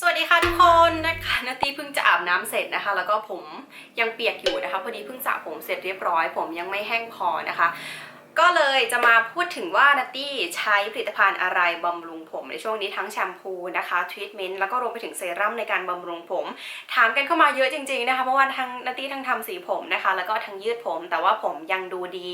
สวัสดีค่ะทุกคนนะคะนาตี้เพิ่งจะอาบน้ำเสร็จนะคะ แล้วก็ผมยังเปียกอยู่นะคะ พอดีเพิ่งสระผมเสร็จเรียบร้อย ผมยังไม่แห้งพอนะคะ ก็เลยจะมาพูดถึงว่านาตี้ใช้ผลิตภัณฑ์อะไรบำรุงผมในช่วงนี้ทั้งแชมพูนะคะทรีทเมนต์แล้วก็รวมไปถึงเซรั่มในการบำรุงผม ถามกันเข้ามาเยอะจริงๆนะคะเพราะว่าทั้งนาตี้ทั้งทำสีผมนะคะ แล้วก็ทั้งยืดผม แต่ว่าผมยังดูดี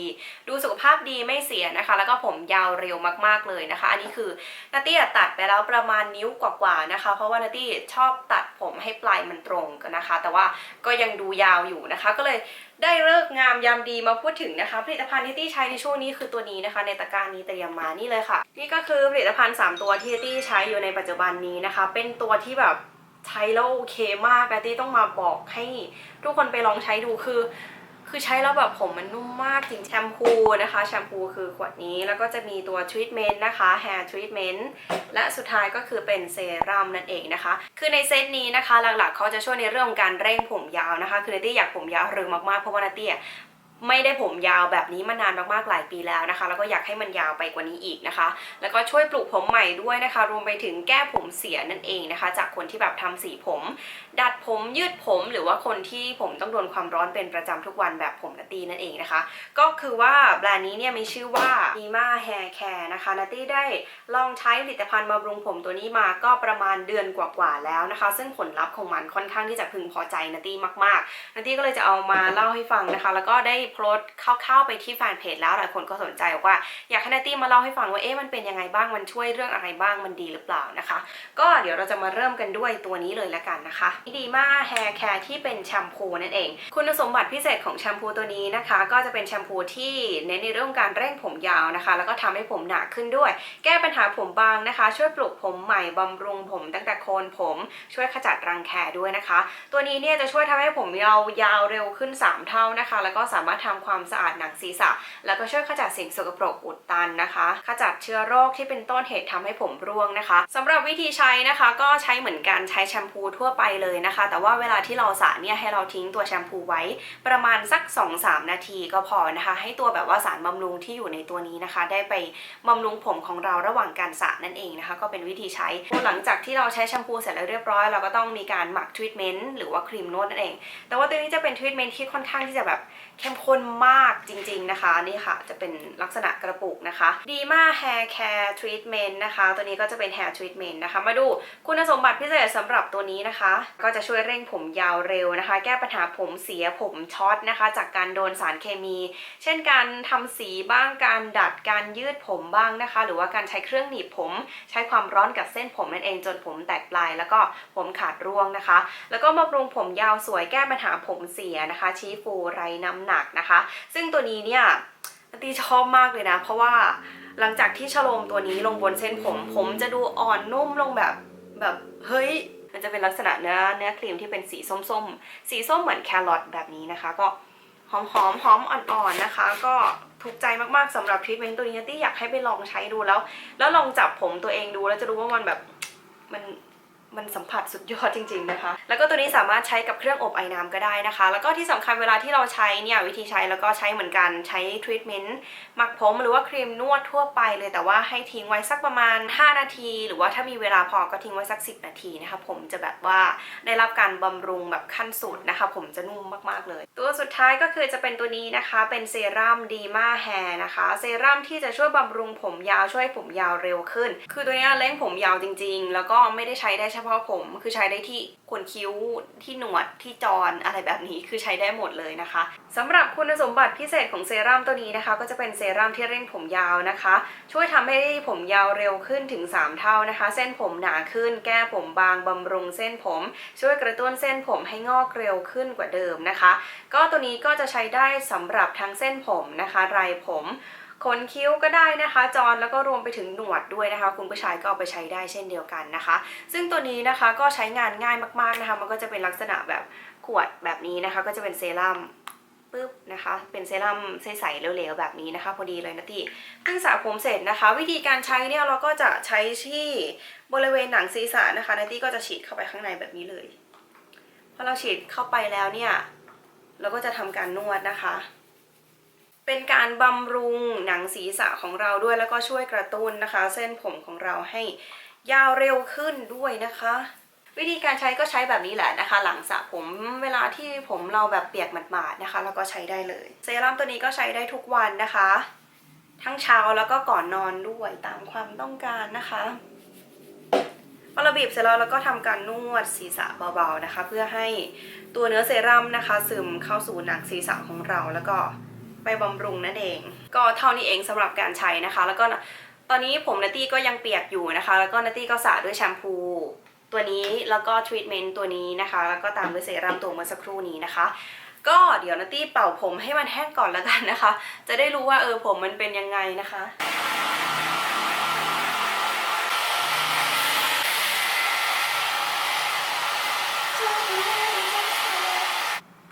ดูสุขภาพดีไม่เสียนะคะ แล้วก็ผมยาวเร็วมากๆเลยนะคะ อันนี้คือนาตี้ตัดไปแล้วประมาณนิ้วกว่าๆนะคะ เพราะว่านาตี้ชอบตัดผมให้ปลายมันตรงกันนะคะ แต่ว่าก็ยังดูยาวอยู่นะคะ ก็เลย ได้เลิกงามยามดีมาพูดถึงนะคะ ผลิตภัณฑ์ที่ตี้ใช้ในช่วงนี้คือตัวนี้นะคะ ในตะกร้ารนี้เตรียมมานี่เลยค่ะ นี่ก็คือผลิตภัณฑ์ 3 ตัวที่ตี้ใช้อยู่ในปัจจุบันนี้นะคะ เป็นตัวที่แบบใช้แล้วโอเคมากตี้ต้องมาบอกให้ทุกคนไปลองใช้ดูคือ คือใช้แล้วแบบผมมันนุ่มมากจริงแชมพูนะคะ แชมพูคือขวดนี้แล้วก็จะมีตัวทรีทเมนต์นะคะ hair treatment และสุดท้ายก็คือเป็นเซรั่มนั่นเองนะคะ คือในเซตนี้นะคะหลักๆเขาจะช่วยในเรื่องของการเร่งผมยาวนะคะ คือนาตี้อยากผมยาวเร็วมากๆเพราะว่านาตี้ ไม่ได้ผมยาวแบบนี้มานานมากๆหลายปีแล้วนะคะ แล้วก็อยากให้มันยาวไปกว่านี้อีกนะคะ แล้วก็ช่วยปลูกผมใหม่ด้วยนะคะ รวมไปถึงแก้ผมเสียนั่นเองนะคะ จากคนที่แบบทำสีผม ดัดผมยืดผมหรือว่าคนที่ผมต้องโดนความร้อนเป็นประจำทุกวันแบบผมนาตี้นั่นเองนะคะ ก็คือว่าแบรนด์นี้เนี่ยมีชื่อว่า Nima Hair Care นะคะนาตี้ได้ลองใช้ผลิตภัณฑ์บำรุงผมตัวนี้มาก็ประมาณเดือนกว่าๆแล้วนะคะ ซึ่งผลลัพธ์ของมันค่อนข้างที่จะพึงพอใจนาตี้มากๆนาตี้ก็เลยจะเอามาเล่าให้ฟังนะคะ แล้วก็ได้โพสต์เข้าๆไปที่แฟนเพจแล้วหลายคนก็สนใจว่า อยากให้นาตี้มาเล่าให้ฟังว่าเอ๊ะมันเป็นยังไงบ้างมันช่วยเรื่องอะไรบ้างมันดีหรือเปล่านะคะ ก็เดี๋ยวเราจะมาเริ่มกันด้วยตัวนี้เลยละกันนะคะดีมาแฮร์แคร์ที่เป็นแชมพูนั่นเอง คุณสมบัติพิเศษของแชมพูตัวนี้นะคะ ก็จะเป็นแชมพูที่เน้นในเรื่องการเร่งผมยาวนะคะ แล้วก็ทำให้ผมหนาขึ้นด้วย แก้ปัญหาผมบางนะคะ ช่วยปลุกผมใหม่บำรุงผมตั้งแต่โคนผม ช่วยขจัดรังแคด้วยนะคะ ตัวนี้เนี่ยจะช่วยทำให้ผมเรายาวเร็วขึ้น 3 เท่านะคะ แล้วก็สามารถทำความสะอาดหนังศีรษะ แล้วก็ช่วยขจัดสิ่งสกปรกอุดตันนะคะ ขจัดเชื้อโรคที่เป็นต้นเหตุทำให้ผมร่วงนะคะสำหรับวิธีใช้นะคะก็ใช้เหมือนกันใช้แชมพูทั่วไปเลยนะคะ แต่ว่าเวลาที่เราสระเนี่ยให้เราทิ้งตัวแชมพูไว้ประมาณสัก 2-3 นาทีก็พอนะคะ ให้ตัวแบบว่าสารบำรุงที่อยู่ในตัวนี้นะคะ ได้ไปบำรุงผมของเราระหว่างการสระนั่นเองนะคะ ก็เป็นวิธีใช้หลังจากที่เราใช้แชมพูเสร็จแล้วเรียบร้อยเราก็ต้องมีการหมักทรีทเมนต์หรือว่าครีมนวดนั่นเอง แต่ว่าตัวนี้จะเป็นทรีทเมนต์ที่ค่อนข้างที่จะแบบ เข้มข้นมากจริงๆนะคะ นี่ค่ะจะเป็นลักษณะกระปุกนะคะ ดีมา Hair Care Treatment นะคะ ตัวนี้ก็จะเป็น Hair Treatment นะคะ มาดูคุณสมบัติพิเศษสำหรับตัวนี้นะคะ ก็จะช่วยเร่งผมยาวเร็วนะคะ แก้ปัญหาผมเสียผมช็อตนะคะ จากการโดนสารเคมี เช่นการทำสีบ้างการดัดการยืดผมบ้างนะคะ หรือว่าการใช้เครื่องหนีบผม ใช้ความร้อนกับเส้นผมนั่นเองจนผมแตกปลาย แล้วก็ผมขาดร่วงนะคะ แล้วก็บำรุงผมยาวสวยแก้ปัญหาผมเสียนะคะ ชี้ฟูไร้น้ำหนักนะคะ ซึ่งตัวนี้เนี่ยนตีชอบมากเลยนะ เพราะว่าหลังจากที่ฉลมตัวนี้ลงบนเส้นผม ผมจะดูอ่อนนุ่มลงแบบแบบเฮ้ยมันจะเป็นลักษณะเนื้อเนื้อครีมที่เป็นสีส้มๆ สีส้มเหมือนแครอทแบบนี้นะคะ ก็หอมหอมหอมอ่อนๆนะคะ ก็ถูกใจมากๆสำหรับทรีทเมนต์ตัวนี้นตี้อยากให้ไปลองใช้ดูแล้ว แล้วลองจับผมตัวเองดูแล้วจะรู้ว่ามันแบบมัน มันสัมผัสสุดยอดจริง ๆนะคะ แล้วก็ตัวนี้สามารถใช้กับเครื่องอบไอ้น้ำก็ได้นะคะ แล้วก็ที่สำคัญเวลาที่เราใช้เนี่ยวิธีใช้แล้วก็ใช้เหมือนกันใช้ทรีทเมนต์หมักผมหรือว่าครีมนวดทั่วไปเลยแต่ว่าให้ทิ้งไว้สักประมาณ 5 นาที หรือว่าถ้ามีเวลาพอก็ทิ้งไว้สัก 10 นาทีนะคะผมจะแบบว่าได้รับการบำรุงแบบขั้นสุดนะคะ ผมจะนุ่มมากๆเลย ตัวสุดท้ายก็คือจะเป็นตัวนี้นะคะ เป็นเซรั่มดีมาแฮร์นะคะเซรั่มที่จะช่วยบำรุงผมยาวช่วยให้ผมยาวเร็วขึ้น คือตัวนี้เล้งผมยาวจริง ๆ แล้วก็ไม่ได้ใช้ได้เฉพาะผมคือใช้ได้ที่ขนคิ้วที่หนวดที่จรอะไรแบบนี้คือใช้ได้หมดเลยนะคะสำหรับคุณสมบัติพิเศษของเซรั่มตัวนี้นะคะ ก็จะเป็นเซรั่มที่เร่งผมยาวนะคะ ช่วยทำให้ผมยาวเร็วขึ้นถึง 3 เท่านะคะ เส้นผมหนาขึ้น แก้ผมบางบำรุงเส้นผม ช่วยกระตุ้นเส้นผมให้งอกเร็วขึ้นกว่าเดิมนะคะ ก็ตัวนี้ก็จะใช้ได้สำหรับทั้งเส้นผมนะคะไรผม ขนคิ้วก็ได้นะคะจรแล้วก็รวมไปถึงหนวดด้วยนะคะ คุณผู้ชายก็เอาไปใช้ได้เช่นเดียวกันนะคะ ซึ่งตัวนี้นะคะก็ใช้งานง่ายมากๆนะคะ มันก็จะเป็นลักษณะแบบขวดแบบนี้นะคะ ก็จะเป็นเซรั่มปึ๊บนะคะ เป็นเซรั่มใสๆเหลวๆแบบนี้นะคะ พอดีเลยนะตีเพิ่งสระผมเสร็จนะคะ วิธีการใช้เนี่ยเราก็จะใช้ที่บริเวณหนังศีรษะนะคะนาตี้ก็จะฉีดเข้าไปข้างในแบบนี้เลยพอเราฉีดเข้าไปแล้วเนี่ย เราก็จะทำการนวดนะคะ เป็นการบำรุงหนังศีรษะของเราด้วยแล้วก็ช่วยกระตุ้นนะคะ เส้นผมของเราให้ยาวเร็วขึ้นด้วยนะคะ วิธีการใช้ก็ใช้แบบนี้แหละนะคะ หลังสระผมเวลาที่ผมเราแบบเปียกหมาดๆนะคะ แล้วก็ใช้ได้เลยเซรั่มตัวนี้ก็ใช้ได้ทุกวันนะคะ ทั้งเช้าแล้วก็ก่อนนอนด้วยตามความต้องการนะคะพอเราบีบเสร็จแล้วเราก็ทำการนวดศีรษะเบาๆนะคะ เพื่อให้ตัวเนื้อเซรั่มนะคะ ซึมเข้าสู่หนังศีรษะของเราแล้วก็ ไปบำรุงนั่นเอง ก็เท่านี้เองสำหรับการใช้นะคะ แล้วก็ตอนนี้ผมนัตตี้ก็ยังเปียกอยู่นะคะ แล้วก็นัตตี้ก็สระด้วยแชมพูตัวนี้แล้วก็ทรีทเมนต์ตัวนี้นะคะ แล้วก็ตามด้วยเซรั่มตัวเมื่อสักครู่นี้นะคะ ก็เดี๋ยวนัตตี้เป่าผมให้มันแห้งก่อนแล้วกันนะคะ จะได้รู้ว่าเออผมมันเป็นยังไงนะคะ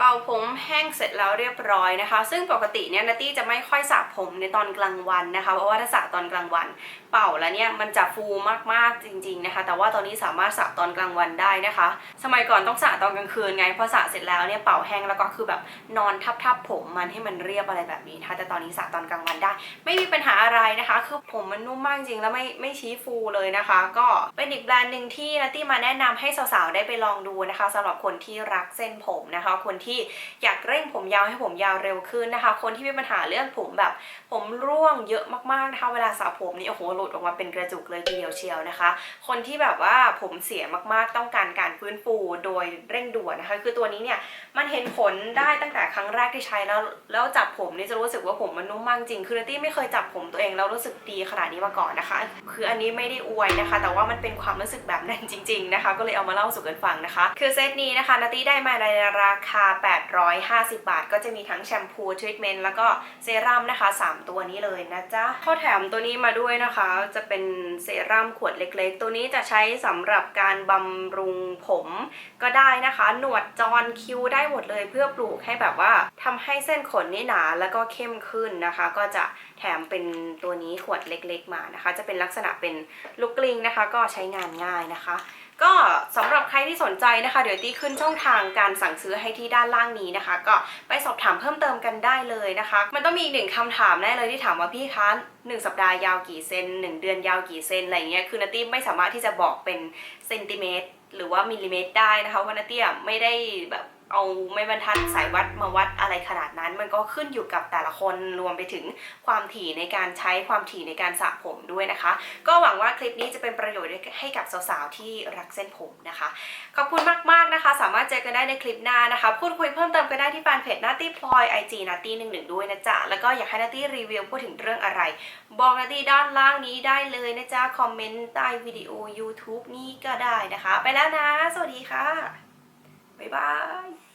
เป่าผมแห้งเสร็จแล้วเรียบร้อยนะคะ ซึ่งปกติเนี่ยนัตตี้จะไม่ค่อยสระผมในตอนกลางวันนะคะ เพราะว่าถ้าสระตอนกลางวัน เป่าแล้วเนี่ยมันจะฟูมากๆจริงๆนะคะ แต่ว่าตอนนี้สามารถสระตอนกลางวันได้นะคะ สมัยก่อนต้องสระตอนกลางคืนไงพอสระเสร็จแล้วเนี่ยเป่าแห้งแล้วก็คือแบบนอนทับๆผมมันให้มันเรียบอะไรแบบนี้นะคะแต่ตอนนี้สระตอนกลางวันได้ ไม่มีปัญหาอะไรนะคะ คือผมมันนุ่มมากจริงแล้วไม่ไม่ชี้ฟูเลยนะคะ ก็เป็นอีกแบรนด์หนึ่งที่นัตตี้มาแนะนำให้สาวๆได้ไปลองดูนะคะสำหรับคนที่รักเส้นผมนะคะ คนที่อยากเร่งผมยาวให้ผมยาวเร็วขึ้นนะคะ คนที่มีปัญหาเรื่องผมแบบ ผมร่วงเยอะมากๆนะคะเวลาสระผมนี่โอ้โหหลุดออกมาเป็นกระจุกเลยทีเดียวเชียวนะคะ คนที่แบบว่าผมเสียมากๆต้องการการฟื้นฟูโดยเร่งด่วนนะคะ คือตัวนี้เนี่ยมันเห็นผลได้ตั้งแต่ครั้งแรกที่ใช้แล้วแล้วจับผมนี่จะรู้สึกว่าผมมันนุ่มมากจริงคือนัตตี้ไม่เคยจับผมตัวเองแล้วรู้สึกดีขนาดนี้มาก่อนนะคะ คืออันนี้ไม่ได้อวยนะคะ แต่ว่ามันเป็นความรู้สึกแบบนั้นจริง ๆนะคะ ก็เลยเอามาเล่าสู่กันฟังนะคะ คือเซตนี้นะคะนัตตี้ได้มาในราคา850 บาท ก็จะมีทั้งแชมพูทรีทเมนต์แล้วก็เซรั่มนะคะ 3 ตัวนี้เลยนะจ๊ะเขาแถมตัวนี้มาด้วยนะคะ จะเป็นเซรั่มขวดเล็กๆ ตัวนี้จะใช้สำหรับการบำรุงผมก็ได้นะคะ หนวดจอนคิ้วได้หมดเลยเพื่อปลูกให้แบบว่าทำให้เส้นขนนี่หนาแล้วก็เข้มขึ้นนะคะ ก็จะแถมเป็นตัวนี้ขวดเล็กๆมานะคะ จะเป็นลักษณะเป็นลูกกลิ้งนะคะ ก็ใช้งานง่ายนะคะ ก็สำหรับใครที่สนใจนะคะ เดี๋ยวตีขึ้นช่องทางการสั่งซื้อให้ที่ด้านล่างนี้นะคะ ก็ไปสอบถามเพิ่มเติมกันได้เลยนะคะ มันต้องมีอีกหนึ่งคำถามแน่เลยที่ถามว่าพี่คะหนึ่งสัปดาห์ยาวกี่เซนหนึ่งเดือนยาวกี่เซนอะไรเงี้ยคือนาตี้ไม่สามารถที่จะบอกเป็นเซนติเมตรหรือว่ามิลลิเมตรได้นะคะว่านาตี้ไม่ได้แบบ เอาไม่บรรทัดสายวัดมาวัดอะไรขนาดนั้น มันก็ขึ้นอยู่กับแต่ละคนรวมไปถึงความถี่ในการใช้ความถี่ในการสระผมด้วยนะคะ ก็หวังว่าคลิปนี้จะเป็นประโยชน์ให้กับสาวๆที่รักเส้นผมนะคะ ขอบคุณมากๆนะคะ สามารถเจอกันได้ในคลิปหน้านะคะ พูดคุยเพิ่มเติมกันได้ที่แฟนเพจนาตี้พลอยไอจีนาตี้หนึ่งหนึ่งด้วยนะจ๊ะแล้วก็อยากให้นาตี้รีวิวพูดถึงเรื่องอะไร บอกนาตี้ด้านล่างนี้ได้เลยนะจ๊ะคอมเมนต์ใต้วิดีโอ YouTube นี้ก็ได้นะคะ ไปแล้วนะ สวัสดีค่ะ บ๊ายบาย